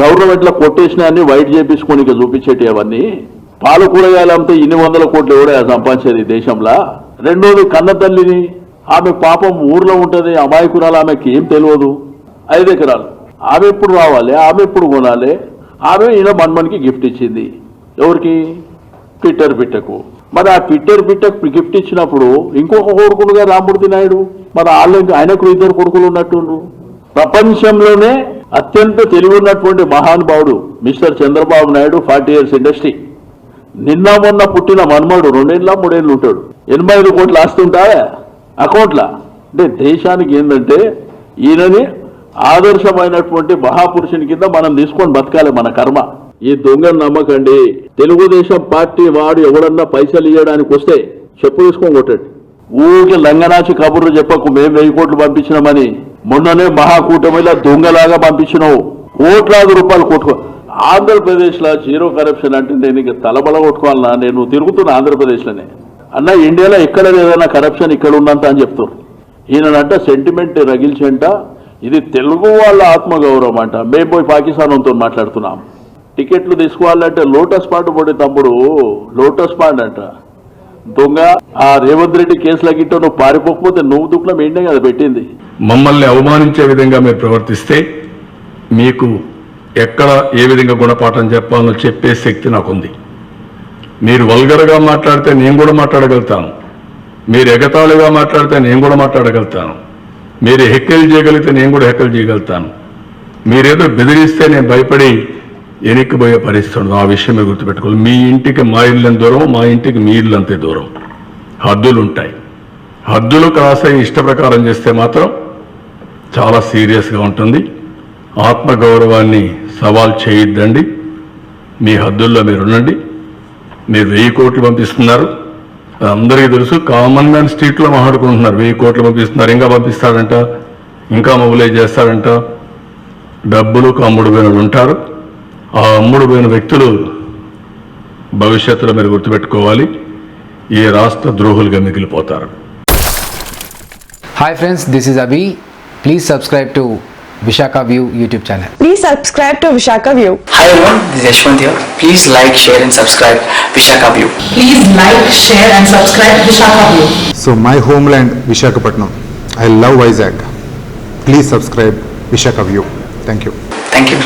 గవర్నమెంట్లో కొట్టేసినాన్ని వైట్ చేపించుకొని ఇక చూపించేటి అవన్నీ. పాలు కూరగాయలు అమ్మితే ఇన్ని వందల కోట్లు ఎవడే సంపాదించేది దేశంలో? రెండోది కన్న తల్లిని ఆమె పాపం ఊర్లో ఉంటుంది అమాయకురాలు ఆమెకి ఏం తెలియదు. ఐదు ఎకరాలు. ఆమె ఎప్పుడు రావాలి ఆమె ఎప్పుడు కొనాలి? ఆమె ఈయన మన్మన్కి గిఫ్ట్ ఇచ్చింది. ఎవరికి? పిట్టర్ పిట్టకు మరి ఆ పిట్టర్ పిట్టకు గిఫ్ట్ ఇచ్చినప్పుడు ఇంకొక కొడుకులుగా రామూర్తి నాయుడు. మరి వాళ్ళు ఆయనకు ఇద్దరు కొడుకులు ఉన్నట్టుండ్రు. ప్రపంచంలోనే అత్యంత తెలివి ఉన్నటువంటి మహానుభావుడు mister Chandrababu Naidu forty years industry. నిన్న మొన్న పుట్టిన మన్మడు రెండేళ్ళ మూడేళ్ళు ఉంటాడు. ఎనభై ఐదు కోట్లు ఆస్తుంటా అకౌంట్లా? అంటే దేశానికి ఏంటంటే ఈయనని ఆదర్శమైనటువంటి మహాపురుషుని కింద మనం తీసుకొని బతకాలి మన కర్మ. ఈ దొంగను నమ్మకండి. తెలుగుదేశం పార్టీ వాడు ఎవడన్నా పైసలు ఇవ్వడానికి వస్తే చెప్పు తీసుకొని కొట్టండి. ఊరికి లంగనాచి కబుర్లు చెప్పకు మేము వెయ్యి కోట్లు పంపించినామని. మొన్ననే మహాకూటమిలా దొంగలాగా పంపించినావు. కోట్లాది రూపాయలు కొట్టుకో ఆంధ్రప్రదేశ్లో జీరో కరప్షన్ అంటే నేను ఇక తలబల కొట్టుకోవాలన్నా నేను తిరుగుతున్నా ఆంధ్రప్రదేశ్లోనే. అన్న ఇండియాలో ఎక్కడ లేదన్నా కరప్షన్ ఇక్కడ ఉన్నంత అని చెప్తారు ఈయనంట సెంటిమెంట్ రగిల్చంట. ఇది తెలుగు వాళ్ళ ఆత్మగౌరవం అంట. మేము పోయి పాకిస్తాన్తో మాట్లాడుతున్నాం. టికెట్లు తీసుకోవాలంటే లోటస్ పాండ్ పడి తమ్ముడు. లోటస్ పాండ్ అంట. దొంగ ఆ రేవంత్ రెడ్డి కేసులో గిట్ట నువ్వు పారిపోకపోతే నువ్వు దుఃఖం ఏంటే కదా పెట్టింది? మమ్మల్ని అవమానించే విధంగా మీరు ప్రవర్తిస్తే మీకు ఎక్కడ ఏ విధంగా గుణపాఠం చెప్పాలో చెప్పే శక్తి నాకుంది. మీరు వల్గరగా మాట్లాడితే నేను కూడా మాట్లాడగలుగుతాను. మీరు ఎగతాళిగా మాట్లాడితే నేను కూడా మాట్లాడగలుగుతాను. మీరు హెక్కలు చేయగలిగితే నేను కూడా హెక్కలు చేయగలుగుతాను. మీరేదో బెదిరిస్తే నేను భయపడి ఎనిక్కిపోయే పరిస్థితి ఉండదు. ఆ విషయం మీరు గుర్తుపెట్టుకోవాలి. మీ ఇంటికి మా ఇల్లు దూరం మా ఇంటికి మీ ఇల్లు అంతే దూరం. హద్దులు ఉంటాయి హద్దులు కాసే ఇష్ట ప్రకారం చేస్తే మాత్రం చాలా సీరియస్గా ఉంటుంది. ఆత్మగౌరవాన్ని సవాల్ చేయొద్దండి. మీ హద్దుల్లో మీరు ఉండండి మీరు వెయ్యి కోట్లు పంపిస్తున్నారు. అందరికీ తెలుసు. కామన్ మ్యాన్ స్ట్రీట్లో మాట్లాడుకుంటున్నారు. వెయ్యి కోట్లు పంపిస్తున్నారు. ఇంకా పంపిస్తారంట. ఇంకా మొబిలైజ్ చేస్తారంట. డబ్బులు కమ్ముడు ఉంటారు. ఆ అమ్ముడు పోయిన వ్యక్తులు భవిష్యత్తులో మీరు గుర్తుపెట్టుకోవాలి ఏ రాష్ట్ర ద్రోహులుగా మిగిలిపోతారు. Hi friends this is Abhi please subscribe to Visakha view YouTube channel please subscribe to Visakha view hi everyone this Yashwant here please like share and subscribe Visakha view please like share and subscribe Visakha view so my homeland Visakhapatnam I love Vizag please subscribe Visakha view thank you thank you